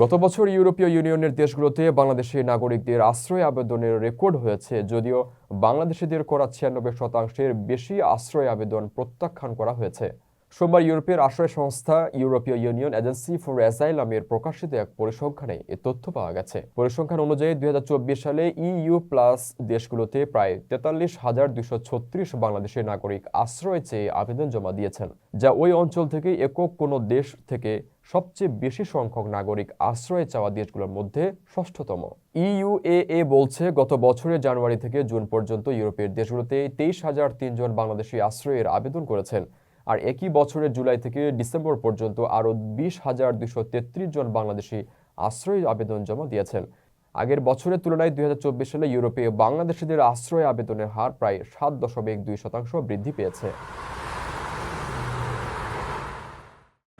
গত বছর ইউরোপীয় ইউনিয়নের দেশগুলোতে বাংলাদেশি নাগরিকদের আশ্রয় আবেদনের রেকর্ড হয়েছে, যদিও বাংলাদেশিদের করা ছিয়ানব্বই শতাংশের বেশি আশ্রয় আবেদন প্রত্যাখ্যান করা হয়েছে। সোমবার ইউরোপের আশ্রয় সংস্থা ইউরোপীয় ইউনিয়ন এজেন্সি ফর অ্যাসাইলামের প্রকাশিত এক পরিসংখ্যানে এ তথ্য পাওয়া গেছে। পরিসংখ্যান অনুযায়ী দুই হাজার চব্বিশ সালে ইইউ প্লাস দেশগুলোতে প্রায় তেতাল্লিশ হাজার দুশো ছত্রিশ বাংলাদেশের নাগরিক আশ্রয় চেয়ে আবেদন জমা দিয়েছেন, যা ওই অঞ্চল থেকে একক কোনো দেশ থেকে সবচেয়ে বেশি সংখ্যক নাগরিক আশ্রয় চাওয়া দেশগুলোর মধ্যে ষষ্ঠতম। ইইউএএ বলছে, গত বছরের জানুয়ারি থেকে জুন পর্যন্ত ইউরোপের দেশগুলোতে তেইশ হাজার তিনজন বাংলাদেশি আশ্রয়ের আবেদন করেছেন। আর একই বছরের জুলাই থেকে ডিসেম্বর পর্যন্ত আরও বিশ হাজার দুশো তেত্রিশ জন বাংলাদেশি আশ্রয় আবেদন জমা দিয়েছেন। আগের বছরের তুলনায় দুই হাজার চব্বিশ সালে ইউরোপে বাংলাদেশিদের আশ্রয় আবেদনের হার প্রায় সাত দশমিক দুই শতাংশ বৃদ্ধি পেয়েছে।